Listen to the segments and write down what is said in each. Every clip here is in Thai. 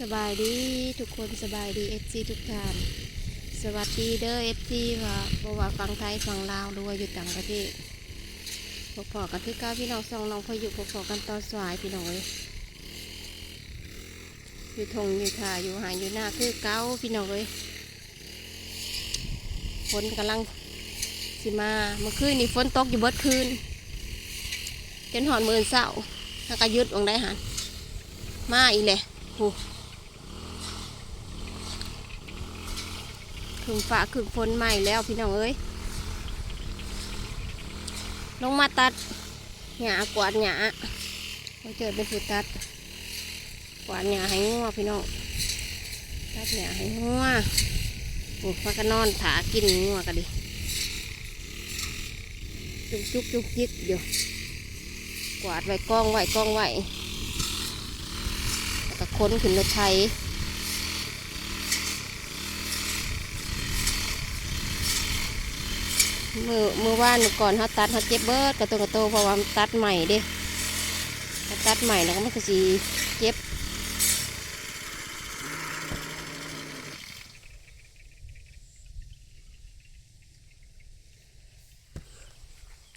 สบายดีทุกคนสบายดีเอฟซีทุกท่าน สวัสดีเด้อเอฟซีว่าบว่าฟังไทยฟังลาวหรือว่าอยู่ต่างประเทศพบพอกันคือก้าพี่น้องสองน้องพออยู่พบพอกันตอนสายพี่น้องเลยอยู่ทงอยู่ท่าอยู่หายอยู่หน้าคือเก้าพี่น้องเลยฝนกำลังสิมาเมื่อคืนนี่ฝนตกอยู่เบิดคืนจนหอนมือเศร้าถ้าก็ยึดวงได้หันมาอีกเลยโห ขึ้นฟ้าขึ้นฝนใหม่แล้วพี่น้องเอ้ยลงมาตัดหญ้ากวาดหญ้าเราเจอเป็นผู้ตัด กวาดหญ้าให้งัวพี่น้องตัดหญ้าให้งัวโอ้พักนอนถากินงัวกันดิจุกจุกจุกจิกอยู่กวาดไว้กองไว้กองไว้แล้วก็ค้นขึ้นรถไถ มือมือว่านก่อนเขาตัดเขาเจ็บเบิดกระโตกระโตเพราะว่ามตัดใหม่เด้ถ้าตัดใหม่แล้วก็มันก็สีเจ็บ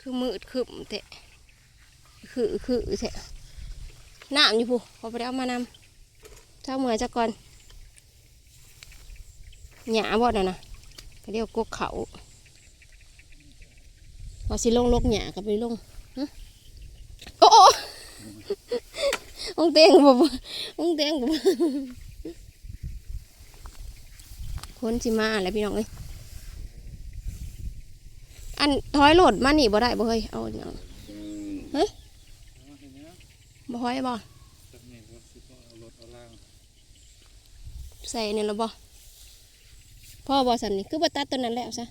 คือมืดขึ้นเตะคือคือเตะน้ำอยู่ผู้เขาไปเอามานำเช้าเมื่อจะก่อนหยาบ่น่ะนะก็เรียกกกเขา พอสิลงลกหยากับไปลงโอ้โอ้องเตียงบ่บ่องเตียงบ่บ่คนสิมาแล้วพี่น้องเอ้ยอันถอยโหลดมานี่บ่ได้บ่เฮ้ยเอาอันนี้เอาเฮ้ยบ่ถอยบ่ใส่เนี่ยแล้วบ่พ่อบ่สันนี่คือบ่ตัดตัวนั้นแล้วซะ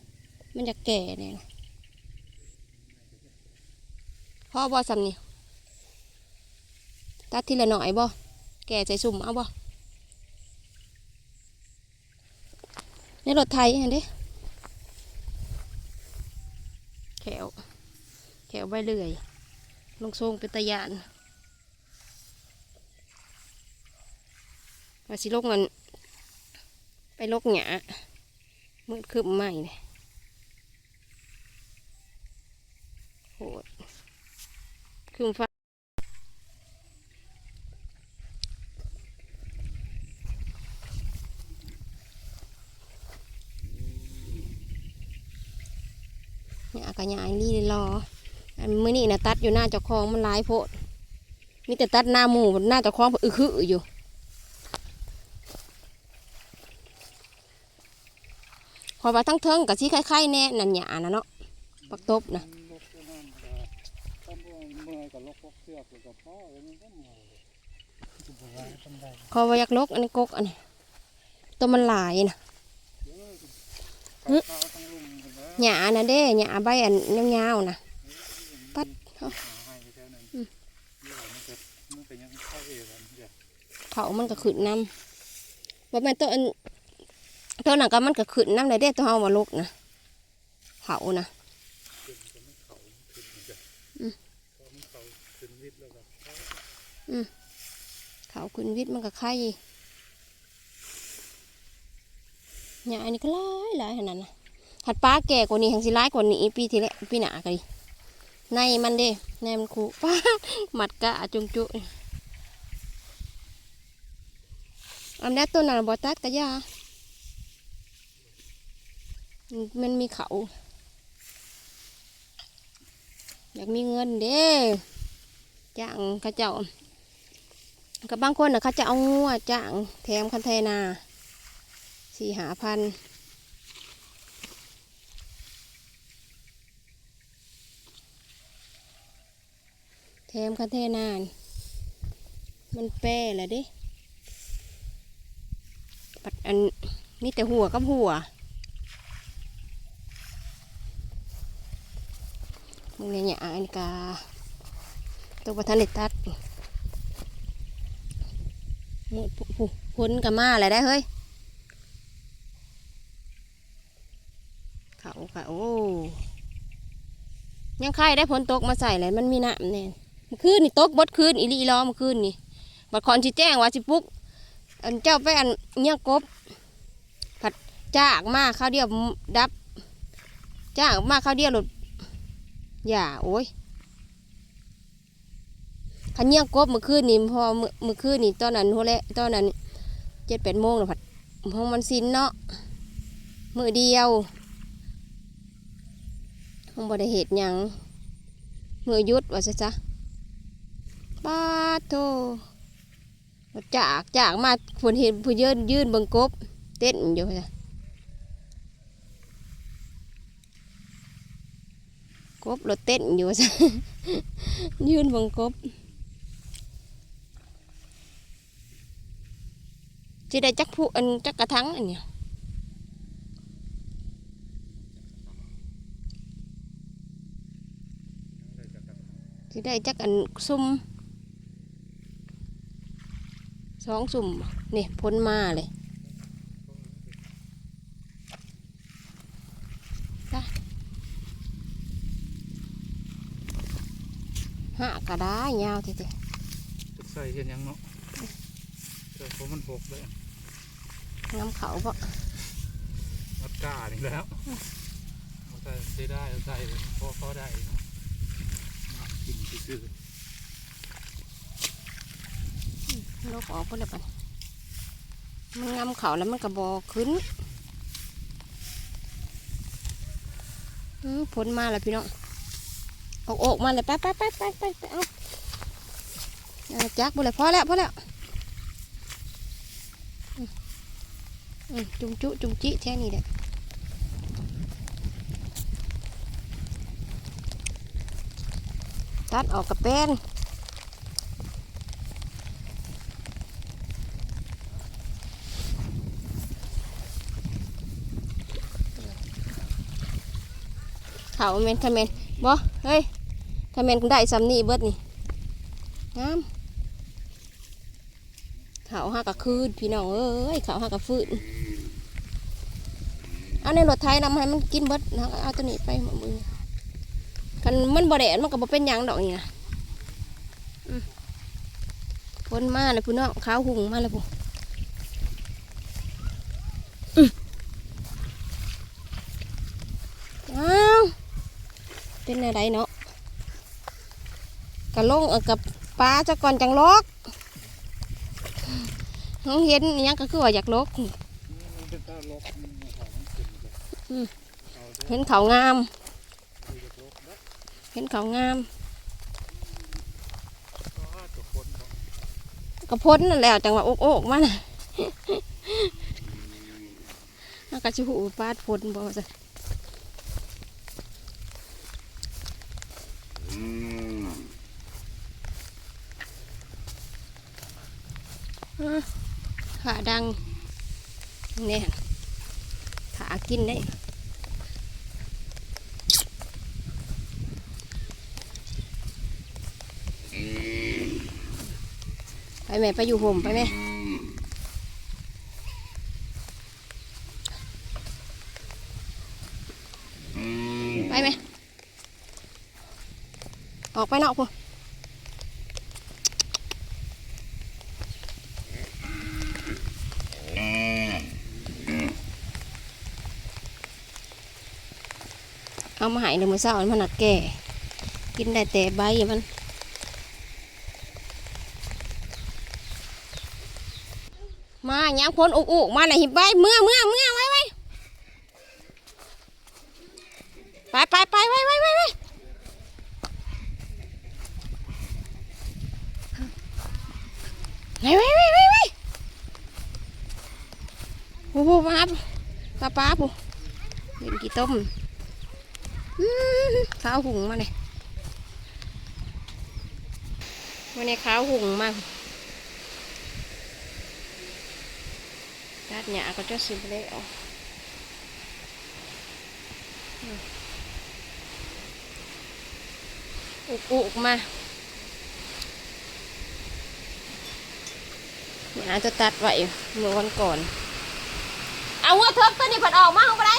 มันจะแก่แน่นะ พ่อบ่สำนี่ตัดทีละหน่อยบ่แก่ใจสุ่มเอาบ่ในรถไทยเห็นดิแขวแขวใบเลื่อย ลงทรงเป็นตะยานว่าสิลกเงินไปลกหยามืดคืบใหม่เลยโหด คืมฟ้าเนี่ยกระยายรีรอ อันมื้อนี้นะตัดอยู่หน้าเจ้าของมันหลายโพดมีแต่ตัดหน้าหมูหน้าเจ้าของอึคืออยู่พอว่าทั้งเทิงกับที่คล้ายๆแน่นันหยานะเนาะปักตบนะ ลกตัวนั้นก็ถ้าเมื่อยเมื่อยก็ ลกพวกเสือกแล้วก็พ่อแล้วมันก็มื่อยจะบอกว่าทำได้ขอวายากลกอันนี้กกอันนี้ตัวมันหลายนะข้าวข้าวทั้งลุมกันแล้วหญ้านะเด้หญ้าใบอันยาวๆนะปัดเขามันก็ขึ้นน้ำว่าแม่ตัวอันตัวหนั้นก็มันก็ขึ้นน้ำเลยเด้ตัวเฮามาลกนะเขานะ ขึ้นก็ไม่เขาขึ้นมันจะ อืม พอมันเขาขึ้น เขาเขาขึ้นวิทย์มันก็ไข่หญ้าอันนี้ก็หลายหลายขนาดนะหัดป้าแก่กว่านี้หังสิร้ายกว่านี้ปีที่แล้วปีหนาก็ดีในมันเด้ในมันคูป้าหมัดกะจุงจุอันนี้ตัวนั้นบอตัดกะยามันมีเขา อยากมีเงินเด้ จ้างเขาเจ้ากับบางคนนะเขาจะเอางัวจ้างแถมคันเทนาสี่หาพันแถมคันเทนานมันแป้แหละด้ปัดอันมีแต่หัวกับหัวมึงเนี่ยอันกา ตัวประธานได้ตัดมือพ้นกับมาอะไรได้เฮ้ย เขาค่ะโอ้ ยังใครได้ผลตกมาใส่เลยมันมีน้ำเนี่ยมื่อคืนนี่ตกบดคืนอีลีล้อมื่อคืนนี่บัดคอนชิแจ้งว่าสิปลุกอันเจ้าไปอันเนี่ยกบ ผัดจากมาข้าวเดียวดับจากมาข้าวเดียวหลุดอย่าโอ้ย ขันเนี่ยกบเมื่อคืนนี่พอเมื่อมือคืนนี่ตอนนั้นโหละตอนนั้นเจ็ดแปดโมงแล้วผัดห้องมันสินเนาะมือเดียวห้องบริเหตุยังมือยุดว่าซะจ้ะป้าโทจากจากมาผลเห็นผู้ยืนยืนบังกบ เต้นอยู่จ้ะกบรถเต้นอยู่จ้ะยืนบังกบ Chứ đây chắc phụ anh chắc cả thắng này nhỉ. Chứ đây chắc anh sum. สองสุ่มนี่พ้นมาเลยหากระด้ายาวทีเดียวใส่เห็นยังเนาะ เพราะมันหกเลยน้ำเขาบ่มัดก้านี่แล้วเอาใส่ใส่ได้เอาใส่พอเขาได้เนาะมากินซื่อลกออกก็เลยปันมันงำเขาแล้วมันกระบอขึ้นอืมพ้นมาแล้วพี่น้องออกออกมาเลยไปไปไปไปไปไปเอาเอาจักบุเลยพอแล้วพอแล้วอืม อืมจุงจุจุงจิแค่นี้แหละตัดออกกับเป็นเขาเมนคาเมนบ่เฮ้ยคาเมนได้ซ้ำนี่เบิดนี่งาม เขาห้ากระคืนพี่น้องเอ้ยเขาห้ากระฟืนเอาในรถไทยนำให้มันกินเบิดนะเอาตัวนี้ไปมือกันมันบ่แดดมันก็บ่เป็นยังดอกนี่นะพ้นมาเลยพี่น้องขาวหุงมาเลยพุ่นอืมอ้าวเป็นอะไรเนาะกะลงกับปลาจะก่อนจังลกน้อง เห็นยังก็คือว่าอยากลกเห็นเขางาม เห็นเขางามก็พ้นนั่นแหละจังว่าโอ๊กโอ๊กมันน่ากระชิหูปาดพ้นบ่จ้ะอ่า ขาดังเนี่ยขากินได้ไปแม่ไปอยู่ห่มไปแม่ไปแม่ออกไปนอกพวก เอามาหายเดี๋ยมือเศร้ามันหนักแก่กินได้แต่ใบมันมาหยังพ้นอุกอุกมาหน่ะหิบไปเมื่อเมื่อเมื่อไว้ไว้ไปไปไปไว้ไว้ไว้ไว้ไว้ไว้ไว้ไว้ไว้โอ้โหมาครับป้าป้าปูเล่นกี่ต้ม ข้าวหุงมาเนี่ยวันนี้ข้าวหุงมาดัดหยาก็จะสิบเลี้ยวอุกอุกมาหยาจะตัดไว้เมื่อวันก่อน เอาหัวเทิบตัวนี้ผัดออกมาเอาไปได้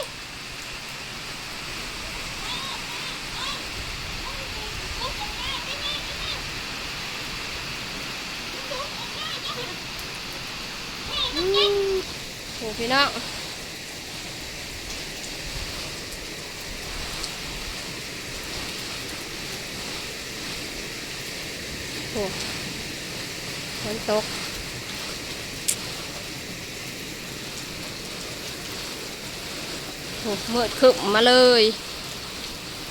พี่น้องโอ้ฝนตกโอ้มืดขึ้นมาเลย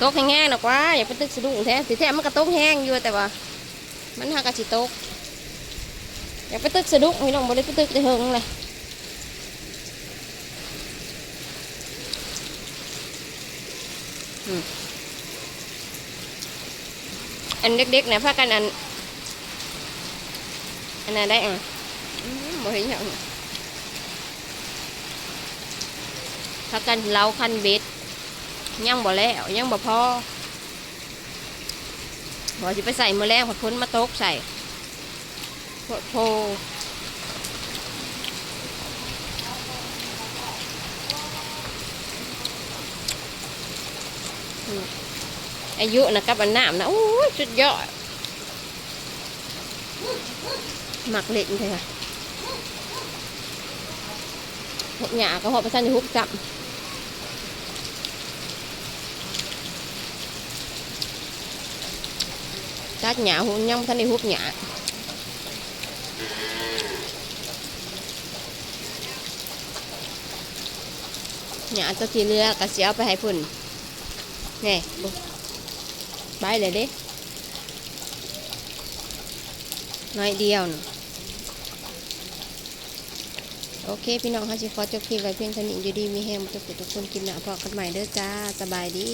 ตกแห้งๆหรอกว่าอย่าไปตึกสะดุ้งแท้สิแท้มันก็ตกแห้งอยู่แต่ว่า มันหากระสิตก อย่าไปตึกสะดุ้งพี่น้องบ่ได้ไปตึกจะเฮงเลยอันเด็กๆนี่ยพากันอันอันนั้นได้อะบ่เห็นอย่างพากันเล้าคันเบ็ดยังบ่แล้วยังบ่พอบ่สิไปใส่มือแรงผัดพ้นมาโต๊กใส่ โพอายุนะกับอันน้ำนะโอ้ยสุดยอดหมักเล็ดเลยค่ะหกหยาก็หอบไปสั้นอยู่ฮุกจับจัดหยาหุ่นยังบ่ทันได้ฮุกหยา เนี่ยเจ้าที่เรือกระเสียเอาไปให้พุ่นนี่บุบายเลยเด้น้อยเดียวนะโอเค พี่น้องค่ะชิขอจบคลิปไว้เพียงเท่านี้อยู่ดีมีแฮมทุกคนทุกคนกินหนาพอกันใหม่เด้อจ้า สบายดี